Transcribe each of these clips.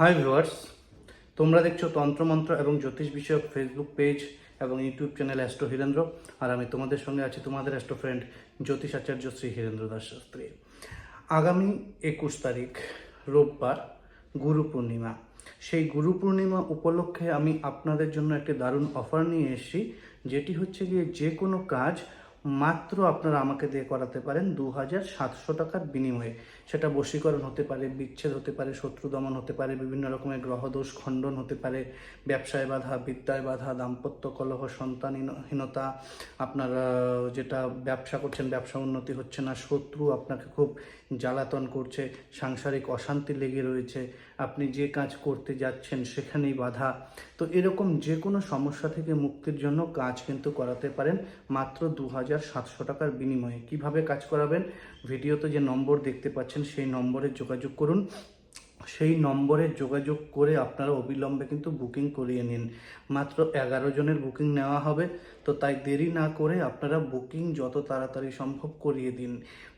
Hi viewers তোমরা দেখছ তন্ত্রমন্ত্র এবং জ্যোতিষ বিষয়ক ফেসবুক পেজ এবং ইউটিউব চ্যানেল অ্যাস্ট্রো হীরেন্দ্র আর আমি তোমাদের সঙ্গে আছি তোমাদের অ্যাস্ট্রো ফ্রেন্ড জ্যোতিষ আচার্য শ্রী হীরেন্দ্র দাস শাস্ত্রী। আগামী একুশ তারিখ, রোববার, গুরু পূর্ণিমা। সেই গুরু পূর্ণিমা উপলক্ষে আমি আপনাদের জন্য একটি দারুণ অফার নিয়ে এসেছি, যেটি হচ্ছে গিয়ে যে কোনো কাজ মাত্র আপনারা আমাকে দিয়ে করাতে পারেন দু হাজার সাতশো টাকার বিনিময়ে। সেটা বশীকরণ হতে পারে, বিচ্ছেদ হতে পারে, শত্রু দমন হতে পারে, বিভিন্ন রকমের গ্রহদোষ খণ্ডন হতে পারে, ব্যবসায় বাধা বিদ্যায় বাধা, দাম্পত্য কলহ, সন্তানহীনতা, আপনার যেটা ব্যবসা করছেন, ব্যবসা উন্নতি হচ্ছে না, শত্রু আপনাকে খুব জ্বালাতন করছে, সাংসারিক অশান্তি লেগে রয়েছে, আপনি যে কাজ করতে যাচ্ছেন সেখানেই বাধা। তো এরকম যে কোনো সমস্যা থেকে মুক্তির জন্য কাজ কিন্তু করাতে পারেন মাত্র দু হাজার হাজার সাতশো টাকার বিনিময়ে কীভাবে কাজ করাবেন? ভিডিওতে যে নম্বর দেখতে পাচ্ছেন, সেই নম্বরে যোগাযোগ করুন। সেই নম্বরে যোগাযোগ করে আপনারা অবিলম্বে কিন্তু বুকিং করিয়ে নিন। মাত্র এগারো জনের বুকিং নেওয়া হবে। তো তাই দেরি না করে আপনারা বুকিং যত তাড়াতাড়ি সম্ভব করিয়ে দিন।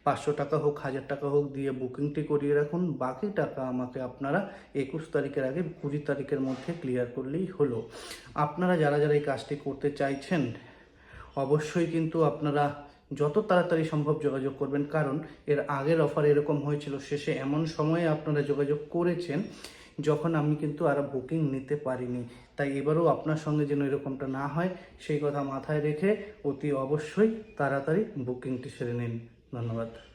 পাঁচশো টাকা হোক, হাজার টাকা হোক দিয়ে বুকিংটি করিয়ে রাখুন। বাকি টাকা আমাকে আপনারা একুশ তারিখের আগে কুড়ি তারিখের মধ্যে ক্লিয়ার করলেই হলো। আপনারা যারা যারা এই কাজটি করতে চাইছেন অবশ্যই কিন্তু আপনারা যত তাড়াতাড়ি সম্ভব যোগাযোগ করবেন, কারণ এর আগের অফার এরকম হয়েছিল, শেষে এমন সময়ে আপনারা যোগাযোগ করেছেন যখন আমি কিন্তু আর বুকিং নিতে পারিনি। তাই এবারও আপনার সঙ্গে যেন এরকমটা না হয়, সেই কথা মাথায় রেখে অতি অবশ্যই তাড়াতাড়ি বুকিংটি সেরে নিন। ধন্যবাদ।